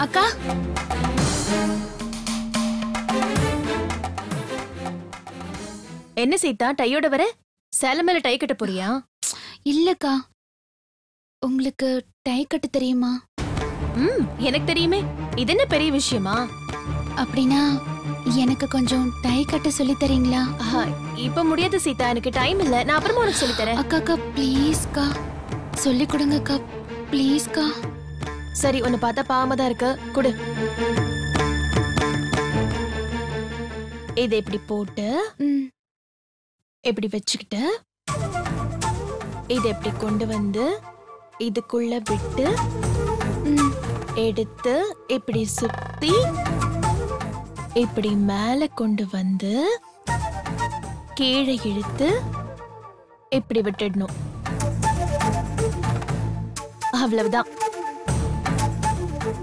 அக்கா? என்ன சீதா டையோட வர? சேலை மேல டை கட்ட போறியா? இல்லக்கா. உங்களுக்கு டை கட்ட தெரியுமா? ம் எனக்கு தெரியுமே. இது என்ன பெரிய விஷயமா? அப்படின்னா எனக்கு கொஞ்சம் டை கட்ட சொல்லி தரீங்களா? ஆஹா, இப்ப முடியாது சீதா. எனக்கு டைம் இல்ல. நான் அப்புறமா உனக்கு சொல்லி தரேன். அக்கா அக்கா ப்ளீஸ்க்கா சொல்லி கொடுங்கக்கா. ப்ளீஸ்க்கா சரி உன்னை பார்த்தா பாவமா தான் இருக்கு. குடு. இதை இப்படி போட்டு ம். இப்படி வச்சுக்கிட்டு இதை இப்படி கொண்டு வந்து இதுக்குள்ள விட்டு எடுத்து இப்படி சுத்தி இப்படி மேல கொண்டு வந்து கீழே இழுத்து இப்படி விட்டுடணும். அவ்வளவுதான்.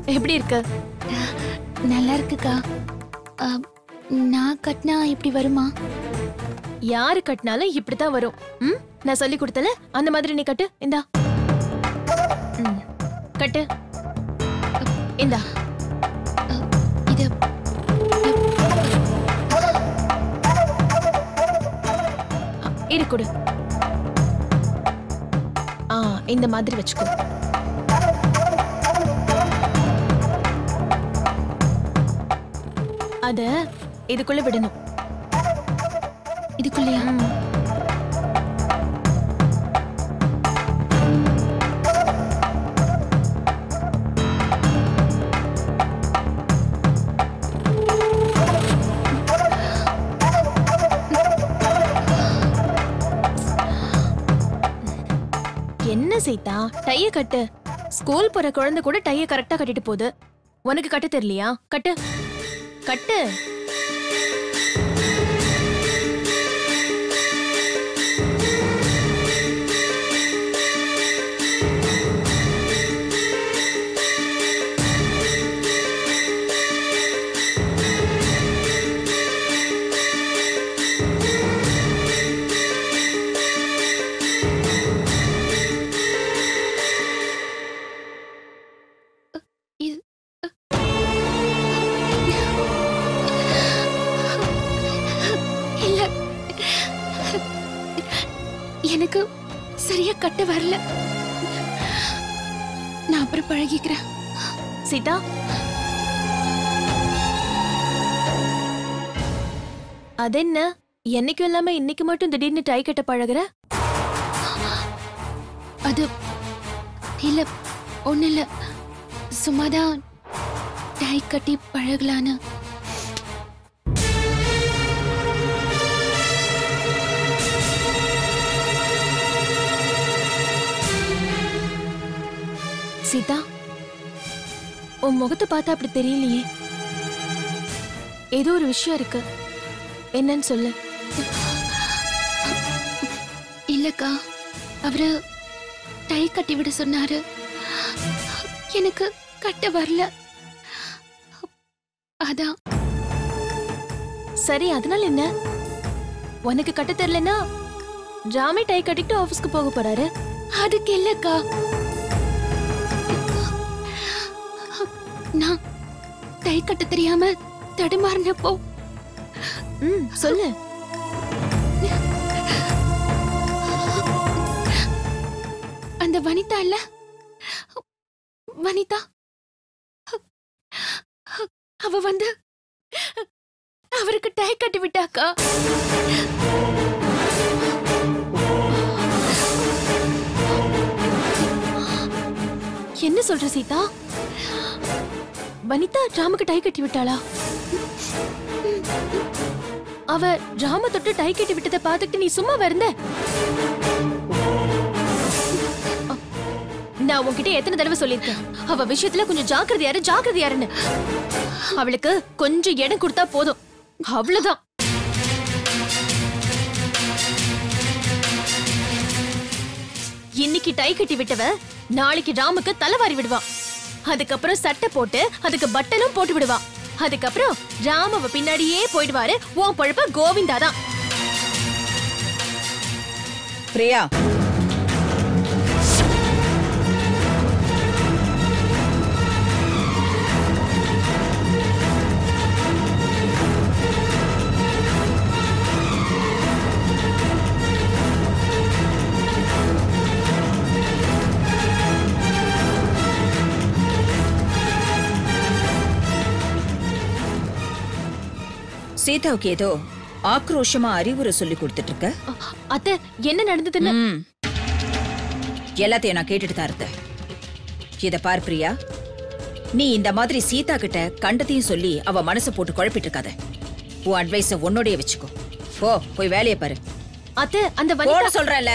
எப்படி இருக்கு? நல்லா இருக்குக்கா. நான் கட்டினா இப்படி வருமா? யாரு கட்டினாலும் இப்படித்தான் வரும். ம்? நான் சொல்லி கொடுத்தல அந்த மாதிரி நீ கட்டு. இந்தா. கட்டு. இந்தா. இது. இரு கொடு. ஆ இந்த மாதிரி வச்சுக்கோ. அத இதுக்குள்ள விடணும். இதுக்குள்ளயா. என்ன சீதா? டைய கட்டு. ஸ்கூல் போற குழந்தை கூட டைய கரெக்டா கட்டிட்டு போகுது. உனக்கு கட்ட தெரியலையா? கட்டு. கட்டு. அதென்ன? என்னைக்கும் இல்லாம இன்னைக்கு மட்டும் திடீர்னு டை கட்ட பழகுற? அது இல்ல ஒண்ணு இல்ல. சும்மாதான் டை கட்டி பழகலான்னு. சீதா உன் முகத்தை பார்த்தா அப்படி தெரியலையே. ஏதோ ஒரு விஷயம் இருக்கு. என்னன்னு சொல்லு. இல்லக்கா அவரு டை கட்டி விட சொன்னாரு. எனக்கு கட்ட வரல. அதான். சரி அதனால என்ன? உனக்கு கட்ட தெரியலனா ராமே டை கட்டிட்டு ஆபீஸ்க்கு போக போறாரு. அதுக்கு இல்லக்கா. நான் டை கட்ட தெரியாம தடுமாறினப்போ ம் சொல்லு. அந்த வனிதா இல்ல? வனிதா? அவ வந்து அவருக்கு டை கட்டி விட்டாக்கா? என்ன சொல்ற சீதா? வனிதா ராமுக்கு டை கட்டி விட்டாளா? அவ ராம தொட்டு டை கட்டி விட்டதை பார்த்துட்டு நீ சும்மா வருந்த. நான் உன்கிட்ட எத்தனை தடவை சொல்லியிருக்கேன். அவ விஷயத்துல கொஞ்சம் ஜாக்கிரதையாரு ஜாக்கிரதையாருன்னு. அவளுக்கு கொஞ்சம் இடம் கொடுத்தா போதும். அவ்வளவுதான். இன்னைக்கு டை கட்டி விட்டவ நாளைக்கு ராமுக்கு தலைவாரி விடுவான். அதுக்கப்புறம் சட்டை போட்டு அதுக்கு பட்டனும் போட்டு விடுவா அதுக்கப்புறம் ராமவ பின்னாடியே போயிடுவாரு. உன் பொழப்ப கோவிந்தா தான். பிரியா சீதாவுக்கு ஏதோ ஆக்ரோஷமா அறிவுரை சொல்லி கொடுத்துட்டு இருக்க அத்தை என்ன நடந்ததுன்னு. எல்லாத்தையும் நான் கேட்டுட்டு தான் இருந்தேன். இத பார் பிரியா. நீ இந்த மாதிரி சீதா கிட்ட கண்டத்தையும் சொல்லி அவ மனசை போட்டு குழப்பிட்டு இருக்காத உன் அட்வைஸ உன்னோடய வச்சுக்கோ. போ போய் வேலையை பாரு. அத்தை அந்த சொல்றேன்ல.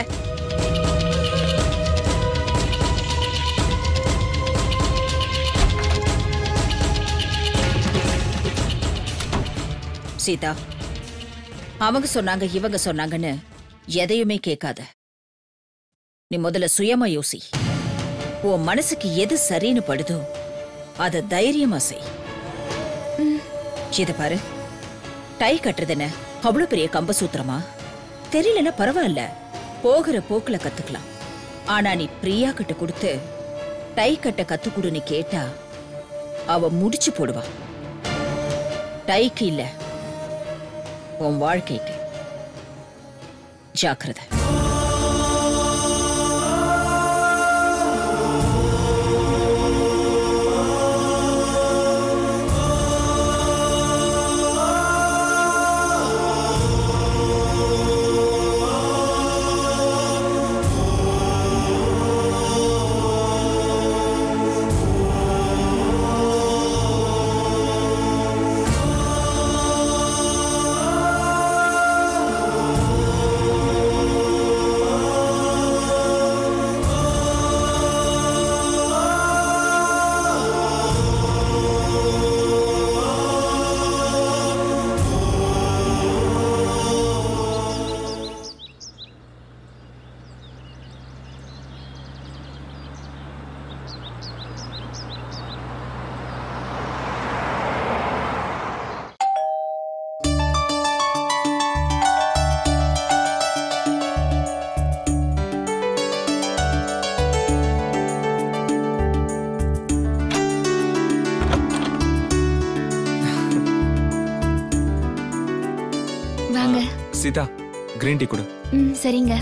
சீதா. அவங்க சொன்னாங்க இவங்க சொன்னாங்கன்னு எதையுமே கேட்காத. நீ முதல்ல சுயமா யோசி. உன் மனசுக்கு எது சரின்னு படுதோ அத தைரியமா செய். இத பாரு டை கட்டுறது என்ன அவ்வளவு பெரிய கம்பசூத்திரமா தெரியலன்னா பரவாயில்ல போகிற போக்குல கத்துக்கலாம். ஆனா நீ பிரியா கிட்ட கொடுத்து டை கட்ட கத்துக்குடுன்னு கேட்டா அவ முடிச்சு போடுவா. டைக்கு இல்ல होमवर्क जागृत है கிரீன் டீ கொடு. ம் சரிங்க.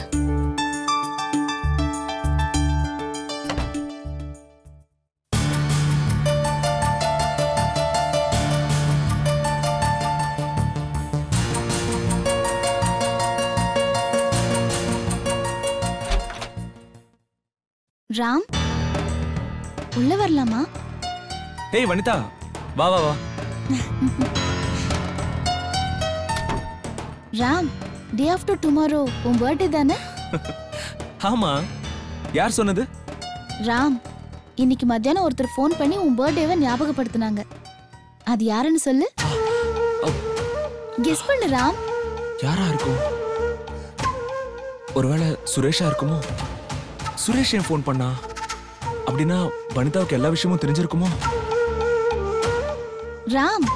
ராம் உள்ள வரலாமா? ஏய் வனிதா வா வா வா. ராம் டே ஆஃப்டர் டுமாரோ உன் பர்த்டே தானே? ஆமா. யார் சொன்னது? ராம் இன்னைக்கு மத்தியானம் ஒருத்தர் ஃபோன் பண்ணி உன் பர்த்டேவை ஞாபகப்படுத்தினாங்க. அது யாருன்னு சொல்லு? கெஸ் பண்ணு ராம். யாரா இருக்கும்? ஒருவேளை சுரேஷா இருக்குமோ? சுரேஷ் ஏன் ஃபோன் பண்ணா? அப்படின்னா வனிதாவுக்கு எல்லா விஷயமும் தெரிஞ்சிருக்குமோ? ராம்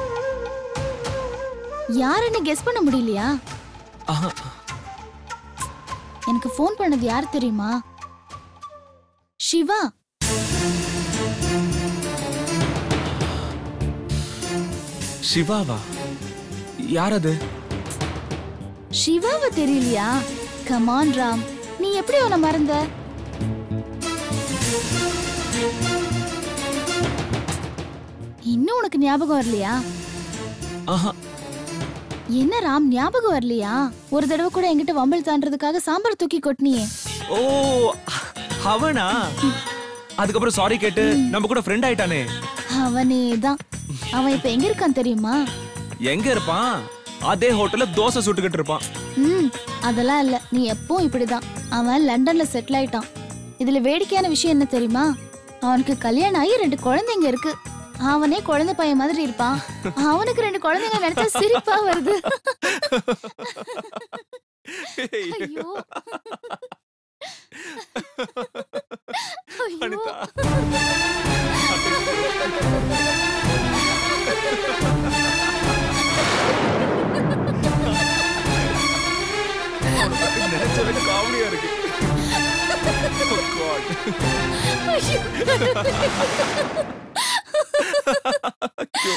யாருன்னு கெஸ் பண்ண முடியலையா? எனக்கு ஃபோன் பண்ணது யார் தெரியுமா? சிவா சிவாவா யார் அது சிவாவை தெரியலையா கமான் ராம். நீ எப்படி அவனை மறந்த? இன்னும் உனக்கு ஞாபகம் வரலையா? ஆஹா. என்ன ராம் ஞாபகம் வரலையா? ஒரு தடவை கூட என்கிட்ட வம்பல் தாண்டறதுக்காக சாம்பார் தூக்கி கொட்டினியே. ஓ அவனா? அதுக்கப்புறம் சாரி கேட்டு நம்ம கூட ஃப்ரெண்ட் ஆயிட்டானே. அவனே தான். அவன் இப்ப எங்க இருக்கான் தெரியுமா? எங்க இருப்பான்? அதே ஹோட்டல்ல தோசை சுட்டுக்கிட்டு இருப்பான். ம் அதெல்லாம் இல்ல. நீ எப்பவும் இப்படிதான். அவன் லண்டன்ல செட்டில் ஆயிட்டான். இதுல வேடிக்கையான விஷயம் என்ன தெரியுமா? அவனுக்கு கல்யாணம் ஆகி ரெண்டு குழந்தைங்க இருக்கு. அவனே குழந்தை பையன் மாதிரி இருப்பான். அவனுக்கு ரெண்டு குழந்தைங்க நினைச்சா சிரிப்பா வருது. ஐயோ. இருக்கு.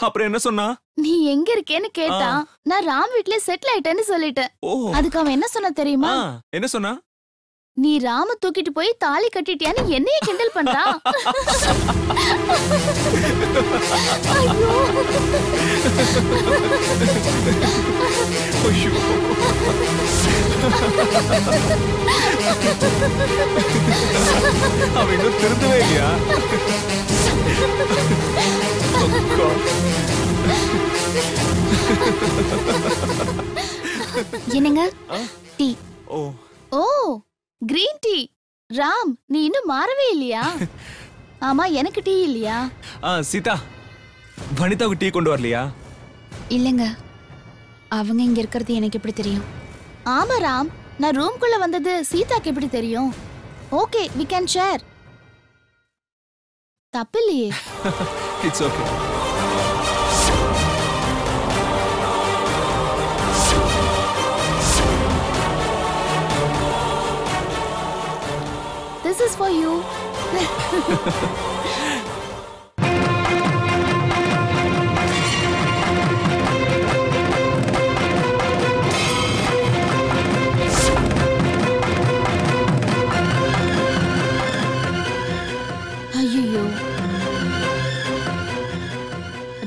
அப்புறம் என்ன சொன்னா? நீ எங்க இருக்கேன்னு கேட்டா நான் ராம் வீட்ல செட்டில் ஆயிட்டேன்னு சொல்லிட்டேன். அதுக்கு அவன் என்ன சொன்ன தெரியுமா? என்ன சொன்னா? நீ ராம தூக்கிட்டு போய் தாலி கட்டிட்டியான்னு என்னைய கிண்டல். அவன் இன்னும் திருந்தவே இல்லையா. என்னங்க ராம் நீ இன்னும் மாறவே இல்லையா? ஆமா எனக்கு டீ இல்லையா? ஆ சீதா வனிதாவுக்கு டீ கொண்டு வரலையா? இல்லைங்க. அவங்க இங்க இருக்கிறது எனக்கு எப்படி தெரியும்? ஆமா ராம். நான் ரூம்குள்ள வந்தது சீதாக்கு எப்படி தெரியும்? Okay we can share தப்பில்லையே. It's okay is for you.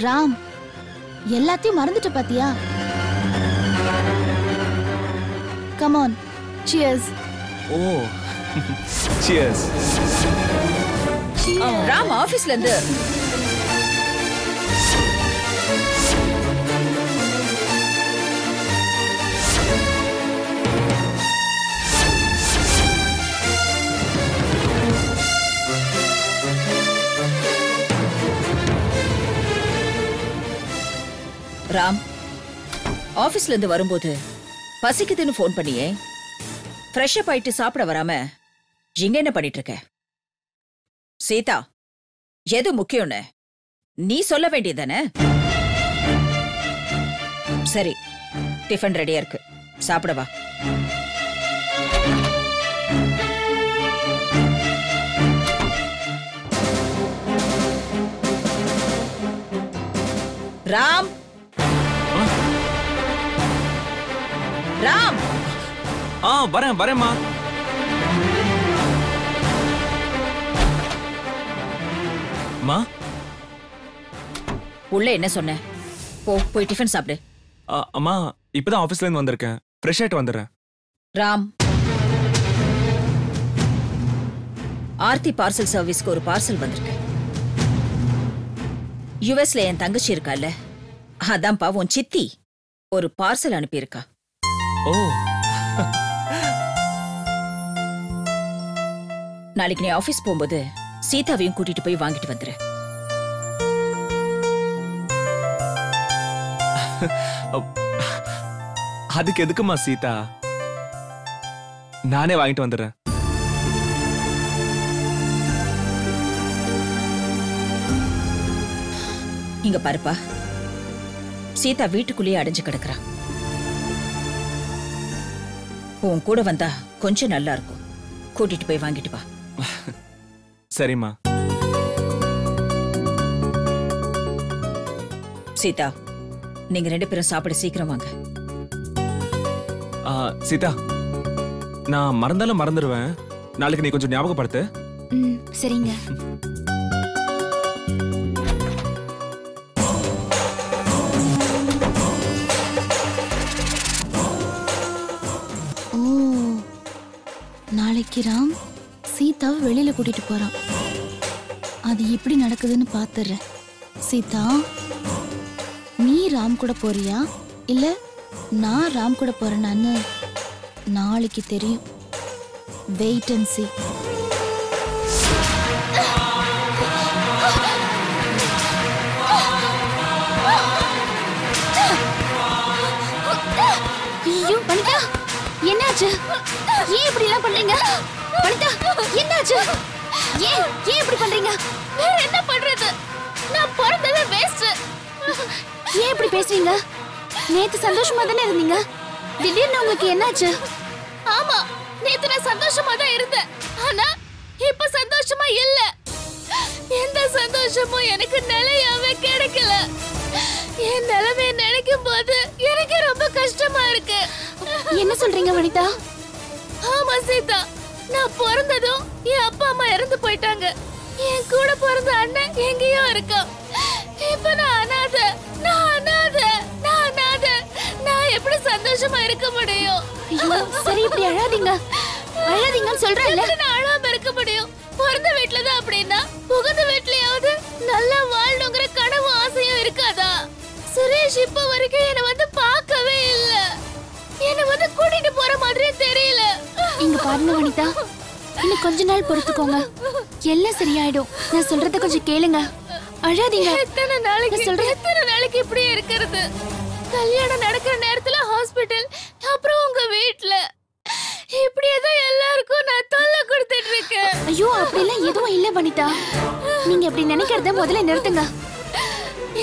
Ram எல்லாத்தையும் மறந்துட்ட பாத்தியா? Come on cheers oh cheers Ram ஆபீஸ்ல இருந்து. ராம் ஆபீஸ்ல இருந்து வரும்போது பசிக்குதுன்னு ஃபோன் பண்ணியே. ஃப்ரெஷ் அப் ஆயிட்டு சாப்பிட வராம இங்க என்ன பண்ணிட்டு இருக்க சீதா எது முக்கியம்னு? நீ சொல்ல வேண்டியதானே சரி டிஃபன் ரெடியா இருக்கு. சாப்பிட வா. ராம்! ராம்! ஆ வரேன் வரேம்மா. அம்மா உள்ள என்ன சொன்ன? போ போய் டிஃபன் சாப்பிடு. அம்மா இப்பதான் ஆபீஸ்ல இருந்து வந்திருக்கேன். ஃப்ரெஷ் ஆயிட்டு வந்துடுறேன். ராம். ஆர்த்தி பார்சல் சர்வீஸ்க்கு ஒரு பார்சல் வந்திருக்கு. யுஎஸ்ல என் தங்கச்சி இருக்கால்ல அதான்ப்பா உன் சித்தி. ஒரு பார்சல் அனுப்பியிருக்கா. ஓ. நாளைக்கு நீ ஆபீஸ் போகும்போது சீதாவையும் கூட்டிட்டு போய் வாங்கிட்டு வந்துரு. அதுக்கு எதுக்குமா சீதா? நானே வாங்கிட்டு வந்துடுறேன். இங்க பாருப்பா. சீதா வீட்டுக்குள்ளேயே அடைஞ்சு கிடக்குறா. உன் கூட வந்தா கொஞ்சம் நல்லா இருக்கும். கூட்டிட்டு போய் வாங்கிட்டு வா. சரிம்மா. சீதா நீங்க ரெண்டு பேரும் சாப்பிட சீக்கிரம் வாங்க. ஆ, சீதா நான் மறந்தாலும் மறந்துடுவேன் நாளைக்கு நீ கொஞ்சம் ஞாபகப்படுத்து. ம் சரிங்க. ஓ நாளைக்கு ராம்? சீதாவை வெளியில கூட்டிட்டு போறான். அது எப்படி நடக்குதுன்னு பாத்துறேன். சீதா நீ ராம் கூட போறியா? இல்ல நான் ராம் கூட போறேனான்னு நாளைக்கு தெரியும். வெயிட் அண்ட் சி ஐயோ என்னாச்சு? ஏன் இப்படி எல்லாம் பண்றீங்க? வனிதா என்னாச்சு? ஏன் ஏன் இப்படி பண்றீங்க? வேற என்ன பண்றது? நான் பிறந்ததே வேஸ்ட் ஏன் இப்படி பேசுறீங்க? நேத்து சந்தோஷமா தானே இருந்தீங்க? திடீர்னு உங்களுக்கு என்னாச்சு? ஆமா நேத்து நான் சந்தோஷமா தான் இருந்தேன். ஆனா இப்ப சந்தோஷமா இல்ல. எந்த சந்தோஷமும் எனக்கு நிலையாவே கிடைக்கல. என் நிலைமைய நினைக்கும் போது எனக்கு ரொம்ப கஷ்டமா இருக்கு. என்ன சொல்றீங்க வனிதா? ஆமா சீதா. நான் பிறந்ததும் என் அப்பா அம்மா இறந்து போயிட்டாங்க. என் கூட பிறந்த அண்ணன் எங்கேயோ இருக்கான். இப்ப நான் அனாத நான் அனாத நான் அனாத. நான் எப்படி சந்தோஷமா இருக்க முடியும்? ஐயோ சரி இப்படி அழாதீங்க. அழாதீங்கன்னு எப்படி நான் அழாம இருக்க முடியும்? பிறந்த வீட்டுல தான் அப்படின்னா பாருங்க வனிதா. இன்னும் கொஞ்ச நாள் பொறுத்துக்கோங்க. எல்லாம் சரியாயிடும். நான் சொல்றத கொஞ்சம் கேளுங்க. அழாதீங்க. எத்தனை நாளைக்கு சொல்றேன். எத்தனை நாளைக்கு இப்படியே இருக்கிறது? கல்யாணம் நடக்கிற நேரத்துல ஹாஸ்பிடல் அப்புறம் உங்க வீட்ல. இப்படியே தான் எல்லாருக்கும் நான் தொல்லை கொடுத்துட்டு இருக்கேன். ஐயோ அப்படிலாம் எதுவும் இல்ல வனிதா. நீங்க இப்படி நினைக்கிறத முதல்ல நிறுத்துங்க.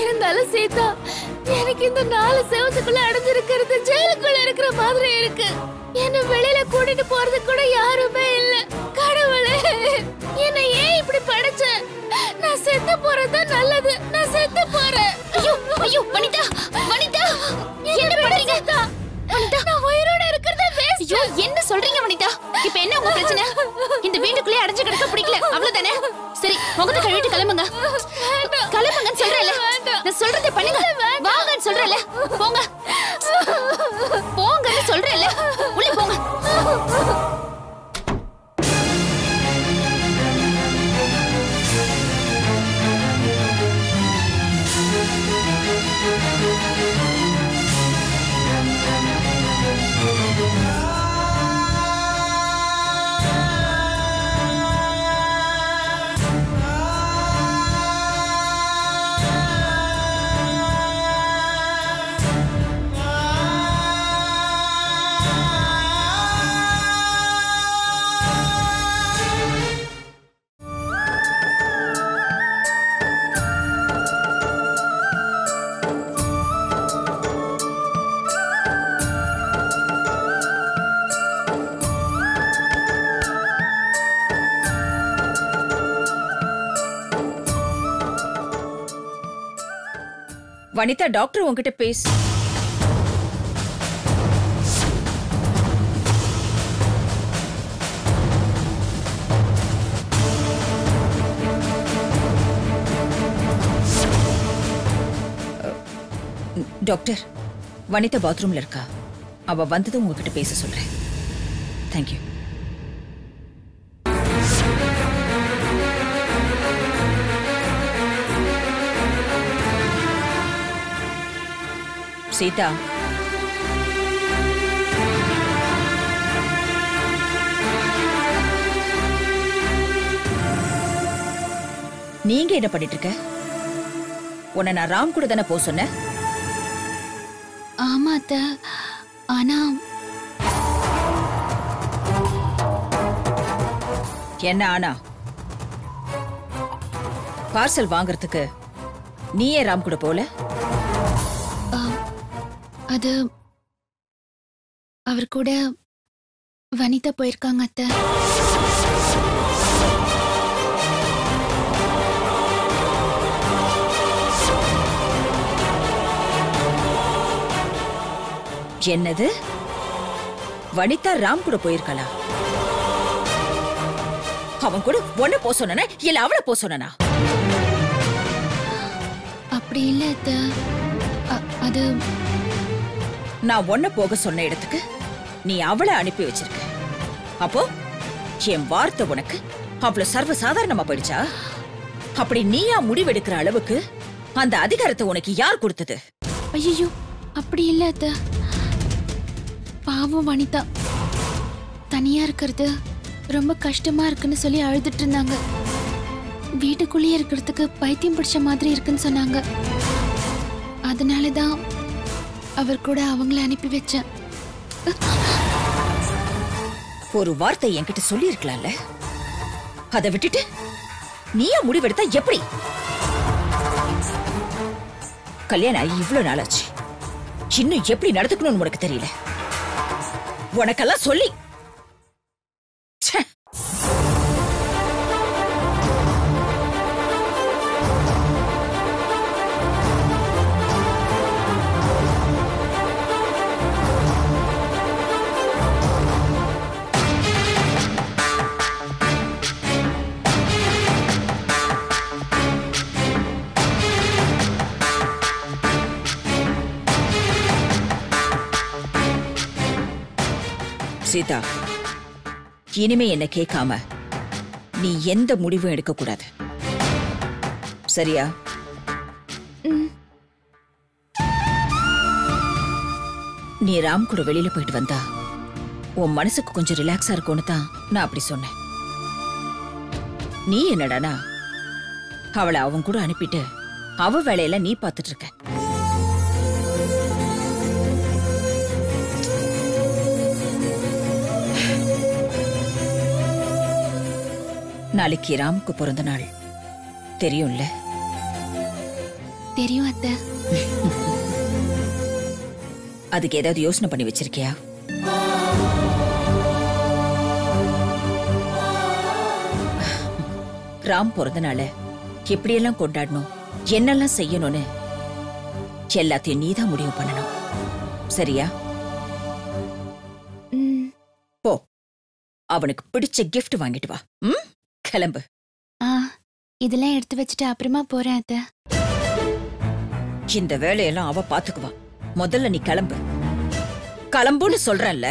இருந்தாலும் சீதா எனக்கு இந்த நாலு செவத்துக்குள்ள அடைஞ்சிருக்கிறது ஜெயிலுக்குள்ள இருக்கிற மாதிரி இருக்கு. என்ன வெளியில கூட்டிட்டு போறது கூட யாருமே இல்ல. கடவுளே என்ன ஏன் இப்படி படைச்ச? நான் செத்து போறது நல்லது. நான் செத்து போறேன். ஐயோ ஐயோ வனிதா வனிதா என்ன பண்றீங்க? வனிதா. நான் உயிரோட இருக்கிறது வேஸ்ட் ஐயோ என்ன சொல்றீங்க வனிதா? இப்ப என்ன உங்க பிரச்சனை? இந்த வீட்டுக்குள்ளே அடைஞ்சு கிடக்க பிடிக்கல. அவ்வளவுதானே? சரி முகத்தை கழுவிட்டு கிளம்புங்க. கிளம்புங்கன்னு சொல்றேன்ல. நான் சொல்றதை பண்ணுங்க. வாங்கன்னு சொல்றேன்ல. போங்க. வனிதா டாக்டர் உங்ககிட்ட பேசு. டாக்டர் வனிதா பாத்ரூம்ல இருக்கா. அவ வந்ததும் உங்ககிட்ட பேச சொல்றேன். தேங்க்யூ சீதா நீங்க என்ன பண்ணிட்டு இருக்க உன்னை நான் ராம் கூட தானே போக சொன்னேன். ஆமா அத்த. ஆனா என்ன ஆனா? பார்சல் வாங்குறதுக்கு நீயே ராம் கூட போல? அது அவர் கூட வனிதா போயிருக்காங்க அத்தை. என்னது? வனிதா ராம் கூட போயிருக்காளா? அவன் கூட ஒன்ன போ சொன்னா இல்ல அவளை போ சொன்னா அப்படி இல்ல அது நான் ஒன்ன போக சொன்ன இடத்துக்கு நீ அவளை அனுப்பி வச்சிருக்க. அப்போ என் வார்த்தை உனக்கு அவ்வளவு சர்வ சாதாரணமா போயிடுச்சா? அப்படி நீயா முடிவெடுக்கிற அளவுக்கு அந்த அதிகாரத்தை உனக்கு யார் கொடுத்தது? ஐயோ அப்படி இல்ல அத்த. பாவம் வனிதா. தனியா இருக்கிறது ரொம்ப கஷ்டமா இருக்குன்னு சொல்லி அழுதுட்டு இருந்தாங்க. வீட்டுக்குள்ளேயே இருக்கிறதுக்கு பைத்தியம் பிடிச்ச மாதிரி இருக்குன்னு சொன்னாங்க. அதனால தான் அவர் கூட அவங்கள அனுப்பி வச்சேன். ஒரு வார்த்தை என்கிட்ட சொல்லி இருக்கலாம்ல அதை விட்டுட்டு நீயா முடிவெடுத்தா எப்படி? கல்யாணம் ஆகி இவ்வளவு நாளாச்சு. இன்னும் எப்படி நடத்துக்கணும்னு உனக்கு தெரியல? உனக்கெல்லாம் சொல்லி சீதா இனிமே என்ன கேட்காம நீ எந்த முடிவும் எடுக்க கூடாது சரியா? நீ ராம் கூட வெளியில போயிட்டு வந்தா உன் மனசுக்கு கொஞ்சம் ரிலாக்ஸா இருக்கும்னு தான் நான் அப்படி சொன்னேன். நீ என்னடானா? அவளை அவன் கூட அனுப்பிட்டு அவ வேலையில நீ பார்த்துட்டு இருக்க. நாளைக்கு ராமுக்கு பிறந்த நாள். தெரியும்ல? தெரியும் அத்தை. அதுக்கு ஏதாவது யோசனை பண்ணி வச்சிருக்கியா? ராம் பிறந்த நாள எப்படியெல்லாம் கொண்டாடணும்? என்னெல்லாம் செய்யணும்னு எல்லாத்தையும் நீதான் முடிவு பண்ணணும். சரியா? அவனுக்கு பிடிச்ச gift வாங்கிட்டு வா. ம்? கிளம்பு. ஆ இதெல்லாம் எடுத்து வச்சுட்டு அப்புறமா போறேன் அத்தை. இந்த வேலையெல்லாம் அவ பாத்துக்குவா. முதல்ல நீ கிளம்பு. கிளம்புன்னு சொல்றேன்ல.